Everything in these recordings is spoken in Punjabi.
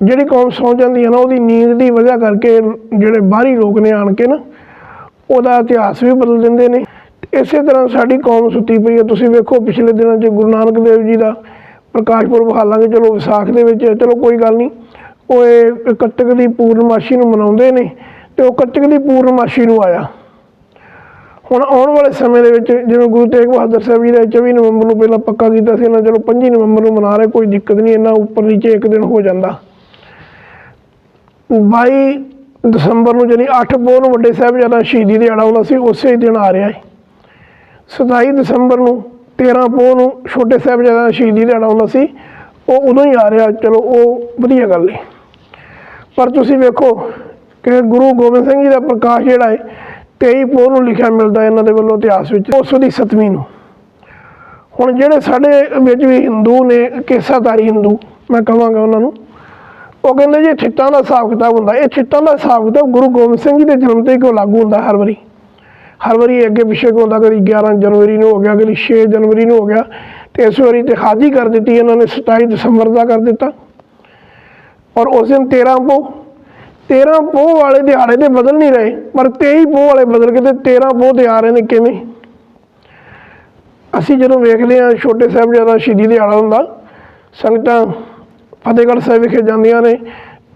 ਜਿਹੜੀ ਕੌਮ ਸੌਂ ਜਾਂਦੀ ਹੈ ਨਾ ਉਹਦੀ ਨੀਂਦ ਦੀ ਵਜ੍ਹਾ ਕਰਕੇ ਜਿਹੜੇ ਬਾਹਰੀ ਲੋਕ ਨੇ ਆਣ ਕੇ ਨਾ ਉਹਦਾ ਇਤਿਹਾਸ ਵੀ ਬਦਲ ਦਿੰਦੇ ਨੇ। ਤੇ ਇਸੇ ਤਰ੍ਹਾਂ ਸਾਡੀ ਕੌਮ ਸੁੱਤੀ ਪਈ ਹੈ। ਤੁਸੀਂ ਵੇਖੋ ਪਿਛਲੇ ਦਿਨਾਂ 'ਚ ਗੁਰੂ ਨਾਨਕ ਦੇਵ ਜੀ ਦਾ ਪ੍ਰਕਾਸ਼ ਪੁਰਬ ਹਾਲਾਂਕਿ ਚਲੋ ਵਿਸਾਖ ਦੇ ਵਿੱਚ ਹੈ, ਚਲੋ ਕੋਈ ਗੱਲ ਨਹੀਂ। ਉਹ ਇਹ ਕੱਤਕ ਦੀ ਪੂਰਨਮਾਸ਼ੀ ਨੂੰ ਮਨਾਉਂਦੇ ਨੇ ਤੇ ਉਹ ਕੱਤਕ ਦੀ ਪੂਰਨਮਾਸ਼ੀ ਨੂੰ ਆਇਆ। ਹੁਣ ਆਉਣ ਵਾਲੇ ਸਮੇਂ ਦੇ ਵਿੱਚ ਜਿਵੇਂ ਗੁਰੂ ਤੇਗ ਬਹਾਦਰ ਸਾਹਿਬ ਜੀ ਦਾ 24 ਨਵੰਬਰ ਨੂੰ ਪਹਿਲਾਂ ਪੱਕਾ ਕੀਤਾ ਸੀ ਇਹਨਾਂ ਚਲੋ 25 ਨਵੰਬਰ ਨੂੰ ਮਨਾ ਰਹੇ ਕੋਈ ਦਿੱਕਤ ਨਹੀਂ ਇਹਨਾਂ ਉੱਪਰ ਨੀਚੇ ਇੱਕ ਦਿਨ ਹੋ ਜਾਂਦਾ। 22 ਦਸੰਬਰ ਨੂੰ ਜਾਨੀ 8 ਪੋਹ ਨੂੰ ਵੱਡੇ ਸਾਹਿਬਜ਼ਾਦਾ ਸ਼ਹੀਦੀ ਦਿਹਾੜਾ ਆਉਂਦਾ ਸੀ, ਉਸੇ ਹੀ ਦਿਨ ਆ ਰਿਹਾ ਹੈ 27 ਦਸੰਬਰ ਨੂੰ 13 ਪੋਹ ਨੂੰ ਛੋਟੇ ਸਾਹਿਬਜ਼ਾਦਾ ਸ਼ਹੀਦੀ ਦਿਹਾੜਾ ਆਉਂਦਾ ਸੀ, ਉਹ ਉਦੋਂ ਹੀ ਆ ਰਿਹਾ, ਚਲੋ ਉਹ ਵਧੀਆ ਗੱਲ ਹੈ ਪਰ ਤੁਸੀਂ ਵੇਖੋ ਕਿ ਗੁਰੂ ਗੋਬਿੰਦ ਸਿੰਘ ਜੀ ਦਾ ਪ੍ਰਕਾਸ਼ ਜਿਹੜਾ ਹੈ 23 ਪੋਹ ਨੂੰ ਲਿਖਿਆ ਮਿਲਦਾ ਇਹਨਾਂ ਦੇ ਵੱਲੋਂ ਇਤਿਹਾਸ ਵਿੱਚ, ਉਸ ਦੀ 7ਵੀਂ ਨੂੰ। ਹੁਣ ਜਿਹੜੇ ਸਾਡੇ ਵਿੱਚ ਵੀ ਹਿੰਦੂ ਨੇ, ਕੇਸਾਧਾਰੀ ਹਿੰਦੂ, ਮੈਂ ਕਹਾਂਗਾ ਉਹਨਾਂ ਨੂੰ ਉਹ ਕਹਿੰਦੇ ਜੀ ਇਹ ਛਿੱਟਾਂ ਦਾ ਹਿਸਾਬ ਕਿਤਾਬ ਹੁੰਦਾ। ਇਹ ਛਿੱਟਾਂ ਦਾ ਹਿਸਾਬ ਕਿਤਾਬ ਗੁਰੂ ਗੋਬਿੰਦ ਸਿੰਘ ਜੀ ਦੇ ਜਨਮ ਤੇ ਹੀ ਕਿਉਂ ਲਾਗੂ ਹੁੰਦਾ ਹਰ ਵਾਰੀ? ਹਰ ਵਾਰੀ ਅੱਗੇ ਪਿੱਛੇ ਕਿਉਂ ਹੁੰਦਾ? ਕਦੀ 11 ਜਨਵਰੀ ਨੂੰ ਹੋ ਗਿਆ ਕਦੀ 6 ਜਨਵਰੀ ਨੂੰ ਹੋ ਗਿਆ। ਤੇ ਇਸ ਵਾਰੀ ਤੇ ਹਾਦੀ ਕਰ ਦਿੱਤੀ, ਇਹਨਾਂ ਨੇ 27 ਦਸੰਬਰ ਦਾ ਕਰ ਦਿੱਤਾ। ਔਰ ਉਸ ਦਿਨ 13 ਪੋਹ 13 ਪੋਹ ਵਾਲੇ ਦਿਹਾੜੇ ਤੇ ਬਦਲ ਨਹੀਂ ਰਹੇ, ਪਰ 23 ਪੋਹ ਵਾਲੇ ਬਦਲ ਕੇ ਤੇ 13 ਪੋਹ ਤੇ ਆ ਰਹੇ ਨੇ ਕਿਵੇਂ? ਅਸੀਂ ਜਦੋਂ ਵੇਖਦੇ ਹਾਂ ਛੋਟੇ ਸਾਹਿਬਜ਼ਾਦਾ ਸ਼ਹੀਦੀ ਦਿਹਾੜਾ ਹੁੰਦਾ, ਸੰਗਤਾਂ ਫਤਿਹਗੜ੍ਹ ਸਾਹਿਬ ਵਿਖੇ ਜਾਂਦੀਆਂ ਨੇ,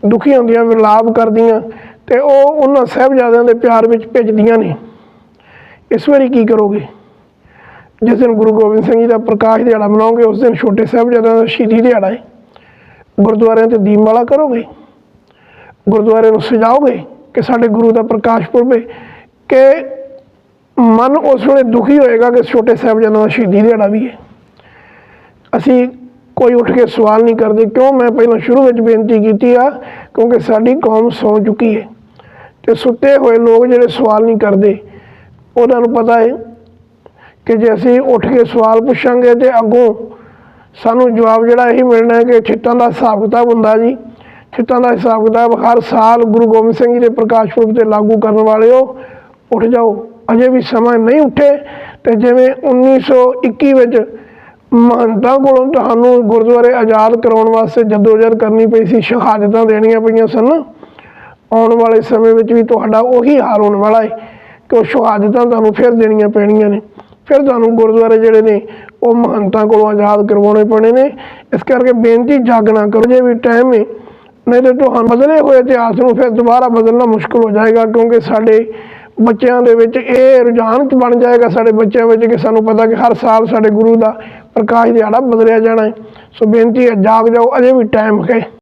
ਦੁਖੀ ਹੁੰਦੀਆਂ ਵਿਲਾਪ ਕਰਦੀਆਂ ਤੇ ਉਹ ਉਹਨਾਂ ਸਾਹਿਬਜ਼ਾਦਿਆਂ ਦੇ ਪਿਆਰ ਵਿੱਚ ਭਿੱਜਦੀਆਂ ਨੇ। ਇਸ ਵਾਰੀ ਕੀ ਕਰੋਗੇ? ਜਿਸ ਦਿਨ ਗੁਰੂ ਗੋਬਿੰਦ ਸਿੰਘ ਜੀ ਦਾ ਪ੍ਰਕਾਸ਼ ਦਿਹਾੜਾ ਮਨਾਓਗੇ, ਉਸ ਦਿਨ ਛੋਟੇ ਸਾਹਿਬਜ਼ਾਦਿਆਂ ਦਾ ਸ਼ਹੀਦੀ ਦਿਹਾੜਾ ਹੈ। ਗੁਰਦੁਆਰਿਆਂ ਤੇ ਦੀਪਮਾਲਾ ਕਰੋਗੇ? ਗੁਰਦੁਆਰੇ ਨੂੰ ਸਜਾਓਗੇ ਕਿ ਸਾਡੇ ਗੁਰੂ ਦਾ ਪ੍ਰਕਾਸ਼ ਪੁਰਬ ਹੈ? ਕਿ ਮਨ ਉਸ ਵੇਲੇ ਦੁਖੀ ਹੋਏਗਾ ਕਿ ਛੋਟੇ ਸਾਹਿਬਜ਼ਾਦਿਆਂ ਦਾ ਸ਼ਹੀਦੀ ਦਿਹਾੜਾ ਵੀ ਹੈ? ਅਸੀਂ ਕੋਈ ਉੱਠ ਕੇ ਸਵਾਲ ਨਹੀਂ ਕਰਦੇ, ਕਿਉਂ ਮੈਂ ਪਹਿਲਾਂ ਸ਼ੁਰੂ ਵਿੱਚ ਬੇਨਤੀ ਕੀਤੀ ਆ, ਕਿਉਂਕਿ ਸਾਡੀ ਕੌਮ ਸੌ ਚੁੱਕੀ ਹੈ। ਤੇ ਸੁੱਤੇ ਹੋਏ ਲੋਕ ਜਿਹੜੇ ਸਵਾਲ ਨਹੀਂ ਕਰਦੇ, ਉਹਨਾਂ ਨੂੰ ਪਤਾ ਹੈ ਕਿ ਜੇ ਅਸੀਂ ਉੱਠ ਕੇ ਸਵਾਲ ਪੁੱਛਾਂਗੇ ਤੇ ਅੱਗੋਂ ਸਾਨੂੰ ਜਵਾਬ ਜਿਹੜਾ ਇਹੀ ਮਿਲਣਾ ਹੈ ਕਿ ਛਿੱਟਾਂ ਦਾ ਹਿਸਾਬ ਕਿਤਾਬ ਹੁੰਦਾ ਜੀ। ਛਿੱਟਾਂ ਦਾ ਹਿਸਾਬ ਕਿਤਾਬ ਹਰ ਸਾਲ ਗੁਰੂ ਗੋਬਿੰਦ ਸਿੰਘ ਜੀ ਦੇ ਪ੍ਰਕਾਸ਼ ਪੁਰਬ ਤੇ ਲਾਗੂ ਕਰਨ ਵਾਲਿਓ, ਉੱਠ ਜਾਓ। ਅਜੇ ਵੀ ਸਮਾਂ ਨਹੀਂ ਉੱਠੇ ਤੇ ਜਿਵੇਂ 1921 ਵਿੱਚ ਮਹੰਤਾਂ ਕੋਲੋਂ ਤੁਹਾਨੂੰ ਗੁਰਦੁਆਰੇ ਆਜ਼ਾਦ ਕਰਾਉਣ ਵਾਸਤੇ ਜਦੋਜਹਿਦ ਕਰਨੀ ਪਈ ਸੀ, ਸ਼ਹਾਦਤਾਂ ਦੇਣੀਆਂ ਪਈਆਂ ਸਨ। ਆਉਣ ਵਾਲੇ ਸਮੇਂ ਵਿੱਚ ਵੀ ਤੁਹਾਡਾ ਉਹੀ ਹਾਲ ਹੋਣ ਵਾਲਾ ਹੈ ਕਿ ਉਹ ਸ਼ਹਾਦਤਾਂ ਤੁਹਾਨੂੰ ਫਿਰ ਦੇਣੀਆਂ ਪੈਣੀਆਂ ਨੇ। ਫਿਰ ਤੁਹਾਨੂੰ ਗੁਰਦੁਆਰੇ ਜਿਹੜੇ ਨੇ, ਉਹ ਮਹੰਤਾਂ ਕੋਲੋਂ ਆਜ਼ਾਦ ਕਰਵਾਉਣੇ ਪੈਣੇ ਨੇ। ਇਸ ਕਰਕੇ ਬੇਨਤੀ ਜਾਗਣਾ ਕਰੋ, ਜੇ ਵੀ ਟਾਈਮ ਹੈ, ਨਹੀਂ ਤਾਂ ਤੁਹਾਨੂੰ ਬਦਲੇ ਹੋਏ ਇਤਿਹਾਸ ਨੂੰ ਫਿਰ ਦੁਬਾਰਾ ਬਦਲਣਾ ਮੁਸ਼ਕਲ ਹੋ ਜਾਏਗਾ, ਕਿਉਂਕਿ ਸਾਡੇ ਬੱਚਿਆਂ ਦੇ ਵਿੱਚ ਇਹ ਰੁਝਾਨ ਬਣ ਜਾਏਗਾ ਸਾਡੇ ਬੱਚਿਆਂ ਵਿੱਚ ਕਿ ਸਾਨੂੰ ਪਤਾ ਕਿ ਹਰ ਸਾਲ ਸਾਡੇ ਗੁਰੂ ਦਾ ਪ੍ਰਕਾਸ਼ ਦਿਹਾੜਾ ਬਦਲਿਆ ਜਾਣਾ ਹੈ। ਸੋ ਬੇਨਤੀ ਹੈ ਜਾਗ ਜਾਓ ਅਜੇ ਵੀ ਟਾਈਮ ਹੈ।